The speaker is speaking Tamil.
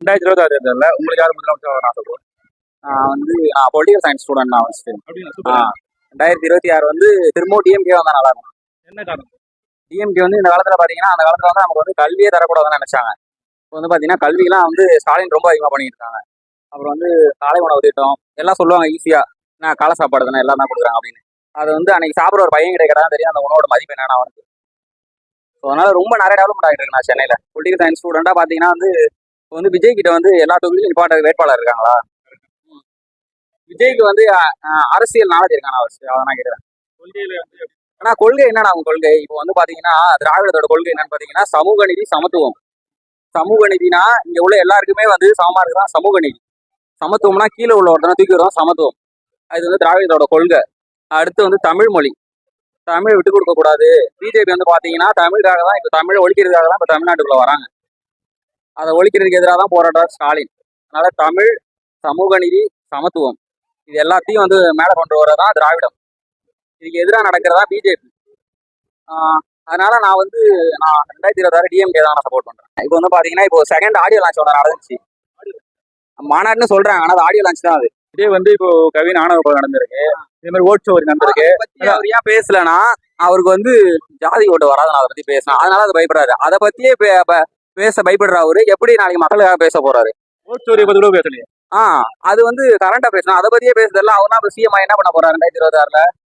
ரெண்டாயிரத்தி இருபத்தி ஆறு தேர்தலில் உங்களுக்கு யார் முதலமைச்சர் நான் சொல்லுவேன் நான் வந்து பொலிட்டிக்கல் சயின்ஸ் ஸ்டூடெண்ட் நான் ஃபஸ்ட்டு ரெண்டாயிரத்தி இருபத்தி ஆறு வந்து திரும்பவும் டிஎம்கே வந்தால் நல்லா இருக்கும். என்ன காரணம்? டிஎம்கே வந்து இந்த காலத்தில் பார்த்தீங்கன்னா அந்த காலத்தில் வந்து நமக்கு வந்து கல்வியே தரக்கூடாதுன்னு நினைச்சாங்க. இப்போ வந்து பார்த்தீங்கன்னா கல்விலாம் வந்து ஸ்டாலின் ரொம்ப அதிகமாக பண்ணிட்டு இருக்காங்க. அப்புறம் வந்து காலை உணவு திட்டம் எல்லாம் சொல்லுவாங்க ஈஸியாக நான் காலை சாப்பாடு தானே எல்லாம் தான் கொடுக்குறாங்க அப்படின்னு. அது வந்து அன்னைக்கு சாப்பிட்ற ஒரு பையன் கிடைக்கிறதா தெரியும் அந்த உணவோட மதிப்பு என்னன்னு அவனுக்கு. ஸோ அதனால ரொம்ப நிறைய டெவலப்மெண்ட் ஆகிட்டு இருக்கு நான் சென்னையில். பொலிட்டிக்கல் சயின்ஸ் ஸ்டூடெண்ட்டாக பார்த்தீங்கன்னா வந்து வந்து விஜய் கிட்ட வந்து எல்லா தொகுதியிலும் நிப்பாட்ட வேட்பாளர் இருக்காங்களா. விஜய்க்கு வந்து அரசியல் நாலேஜ் இருக்கானா ஃபர்ஸ்ட் அதை நான் கேட்குறேன் ஆனா கொள்கை என்னன்னா அவங்க கொள்கை? இப்போ வந்து பாத்தீங்கன்னா திராவிடத்தோட கொள்கை என்னன்னு பாத்தீங்கன்னா சமூக நீதி சமத்துவம். சமூக நீதினா இங்க உள்ள எல்லாருக்குமே வந்து சமமா இருக்குதான் சமூக நீதி. சமத்துவம்னா கீழே உள்ள ஒருத்தனை தூக்கி வருவோம் சமத்துவம். அது வந்து திராவிடத்தோட கொள்கை. அடுத்து வந்து தமிழ் மொழி. தமிழ் விட்டு கொடுக்க கூடாது. பிஜேபி வந்து பாத்தீங்கன்னா தமிழுக்காக தான் இப்போ தமிழை ஒழிக்கிறதுக்காக தான் இப்போ தமிழ்நாட்டுக்குள்ள வராங்க. அதை ஒழிக்கிறதுக்கு எதிராக தான் போராடுறார் ஸ்டாலின். அதனால தமிழ் சமூக நீதி சமத்துவம் இது எல்லாத்தையும் வந்து மேலே கொண்டு வரதான் திராவிடம். இதுக்கு எதிராக நடக்கிறதா பிஜேபி. அதனால நான் வந்து நான் ரெண்டாயிரத்தி இருபத்தாறு டிஎம்கே தான் சப்போர்ட் பண்றேன். இப்போ வந்து பாத்தீங்கன்னா இப்போ செகண்ட் ஆடியோ லான்ச் ஒன்று நடந்துச்சு. மாநாடுன்னு சொல்றாங்க ஆனா அது ஆடியோ லான்ச் தான் அது. இதே வந்து இப்போ கவின் ஆணவ நடந்திருக்கு. இதே மாதிரி ஓட் ஷோ நடந்திருக்கு. அவர் ஏன் பேசலனா அவருக்கு வந்து ஜாதி ஓட்டு வராது நான் அதை பத்தி பேசினேன் அதனால அது பயப்படுறாரு அதை பத்தியே பேச பயப்படுற அவரு. எப்படி நாளைக்கு மக்களுக்காக பேச போறாரு? ஓட் ஷோரியை பத்தி கூட பேசலையே? ஆ அது வந்து கரண்டா பேசணும் அதை பத்தியே பேசுறதுல அவர் தான் சிஎம் என்ன பண்ண போறாரு? ரெண்டாயிரத்தி இருபத்தாறுல?